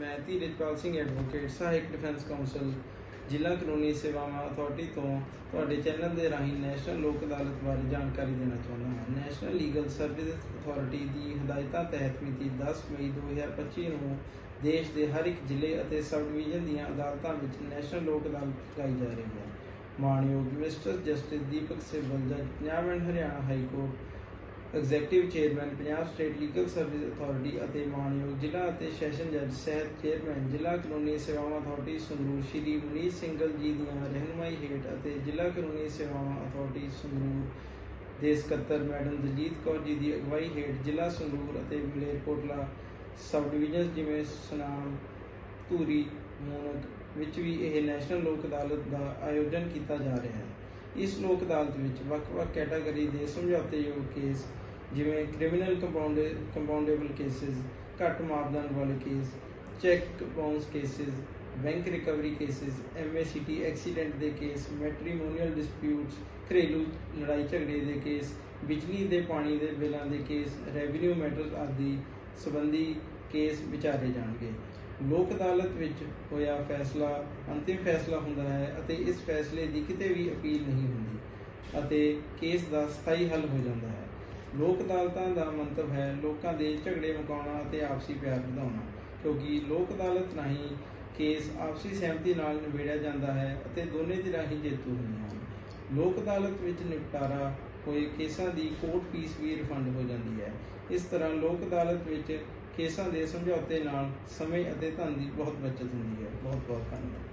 ਮੈਂ ਧੀਰਜਪਾਲ ਸਿੰਘ ਐਡਵੋਕੇਟ ਸਹਾਇਕ defence counsel ਜ਼ਿਲ੍ਹਾ ਕਾਨੂੰਨੀ ਸੇਵਾਵਾਂ ਅਥਾਰਟੀ ਤੋਂ ਤੁਹਾਡੇ ਚੈਨਲ ਦੇ ਰਾਹੀਂ ਨੈਸ਼ਨਲ ਲੋਕ ਅਦਾਲਤ ਬਾਰੇ ਜਾਣਕਾਰੀ ਦੇਣਾ ਚਾਹੁੰਦਾ ਹਾਂ। ਨੈਸ਼ਨਲ ਲੀਗਲ ਸਰਵਿਸ ਅਥਾਰਟੀ ਦੀ ਹਦਾਇਤਾਂ ਤਹਿਤ ਮਿਤੀ 10 ਮਈ 2025 ਨੂੰ ਦੇਸ਼ ਦੇ ਹਰ ਇੱਕ ਜ਼ਿਲ੍ਹੇ ਅਤੇ ਸਬ ਡਿਵੀਜ਼ਨ ਦੀਆਂ ਅਦਾਲਤਾਂ ਵਿੱਚ ਨੈਸ਼ਨਲ ਲੋਕ ਅਦਾਲਤ ਲਗਾਈ ਜਾ ਰਹੀ ਹੈ। ਮਾਨਯੋਗ ਮਿਸਟਰ ਜਸਟਿਸ ਦੀਪਕ ਸਿੱਬਲ, ਜੱਜ Punjab and Haryana High Court executive chairman Punjab State Legal Service Authority ਅਤੇ ਮਾਨਯੋਗ ਜ਼ਿਲ੍ਹਾ ਅਤੇ ਸੈਸ਼ਨ ਜੱਜ, ਸਹਿਤ ਚੇਅਰਮੈਨ ਜ਼ਿਲ੍ਹਾ ਕਾਨੂੰਨੀ ਸੇਵਾਵਾਂ ਅਥਾਰਟੀ ਸੰਗਰੂਰ ਸ਼੍ਰੀ ਮਨੀਸ਼ ਸਿੰਘਲ ਜੀ ਦੀਆਂ ਰਹਿਨੁਮਾਈ ਹੇਠ ਅਤੇ ਜ਼ਿਲ੍ਹਾ ਕਾਨੂੰਨੀ ਸੇਵਾਵਾਂ ਅਥਾਰਟੀ ਸੰਗਰੂਰ ਦੇ ਸਕੱਤਰ ਮੈਡਮ ਦਲਜੀਤ ਕੌਰ ਜੀ ਦੀ ਅਗਵਾਈ ਹੇਠ ਜ਼ਿਲ੍ਹਾ ਸੰਗਰੂਰ ਅਤੇ ਮਲੇਰਕੋਟਲਾ ਸਬ ਡਿਵੀਜ਼ਨ ਜਿਵੇਂ ਸੁਨਾਮ, ਧੂਰੀ, ਮੋਨਕ ਵਿੱਚ ਵੀ ਇਹ ਨੈਸ਼ਨਲ ਲੋਕ ਅਦਾਲਤ ਦਾ ਆਯੋਜਨ ਕੀਤਾ ਜਾ ਰਿਹਾ ਹੈ। ਇਸ ਲੋਕ ਅਦਾਲਤ ਵਿੱਚ ਵੱਖ-ਵੱਖ ਕੈਟਾਗਰੀ ਦੇ ਸਮਝੌਤੇਯੋਗ ਕੇਸ ਜਿਵੇਂ ਕ੍ਰਿਮੀਨਲ ਕੰਪਾਊਂਡ ਕੰਪਾਊਂਡੇਬਲ ਕੇਸਿਸ ਘੱਟ ਮਾਪਦੰਡ ਵਾਲੇ case cheque bounce cases bank recovery cases MACT accident ਦੇ ਕੇਸ ਮੈਟ੍ਰੀਮੋਨੀਅਲ ਡਿਸਪਿਊਟਸ ਘਰੇਲੂ ਲੜਾਈ ਝਗੜੇ ਦੇ ਕੇਸ ਬਿਜਲੀ ਦੇ, ਪਾਣੀ ਦੇ ਬਿੱਲਾਂ ਦੇ ਕੇਸ ਰੈਵਨਿਊ ਮੈਟਰਸ ਆਦਿ ਸੰਬੰਧੀ ਕੇਸ ਵਿਚਾਰੇ ਜਾਣਗੇ। ਲੋਕ ਅਦਾਲਤ ਵਿੱਚ ਹੋਇਆ ਫੈਸਲਾ, ਅੰਤਿਮ ਫੈਸਲਾ ਹੁੰਦਾ ਹੈ ਅਤੇ ਇਸ ਫੈਸਲੇ ਦੀ ਕਿਤੇ ਵੀ ਅਪੀਲ ਨਹੀਂ ਹੁੰਦੀ ਅਤੇ ਕੇਸ ਦਾ ਸਥਾਈ ਹੱਲ ਹੋ ਜਾਂਦਾ ਹੈ। ਲੋਕ ਅਦਾਲਤਾਂ ਦਾ ਮੰਤਵ ਹੈ ਲੋਕਾਂ ਦੇ ਝਗੜੇ ਮੁਕਾਉਣਾ ਅਤੇ ਆਪਸੀ ਪਿਆਰ ਵਧਾਉਣਾ, ਕਿਉਂਕਿ ਲੋਕ ਅਦਾਲਤ ਰਾਹੀਂ ਕੇਸ ਆਪਸੀ ਸਹਿਮਤੀ ਨਾਲ ਨਿਬੇੜਿਆ ਜਾਂਦਾ ਹੈ ਅਤੇ ਦੋਨੇ ਧਿਰਾਂ ਰਾਹੀਂ ਜੇਤੂ ਹੁੰਦੀਆਂ ਹਨ। ਲੋਕ ਅਦਾਲਤ ਵਿੱਚ ਨਿਪਟਾਰਾ ਹੋਏ ਕੇਸਾਂ ਦੀ ਕੋਰਟ ਫੀਸ ਵੀ ਰਿਫੰਡ ਹੋ ਜਾਂਦੀ ਹੈ। ਇਸ ਤਰ੍ਹਾਂ ਲੋਕ ਅਦਾਲਤ ਵਿੱਚ ਕੇਸਾਂ ਦੇ ਸਮਝੌਤੇ ਨਾਲ ਸਮੇਂ ਅਤੇ ਧਨ ਦੀ ਬਹੁਤ ਬਚਤ ਹੁੰਦੀ ਹੈ। ਬਹੁਤ ਬਹੁਤ ਧੰਨਵਾਦ।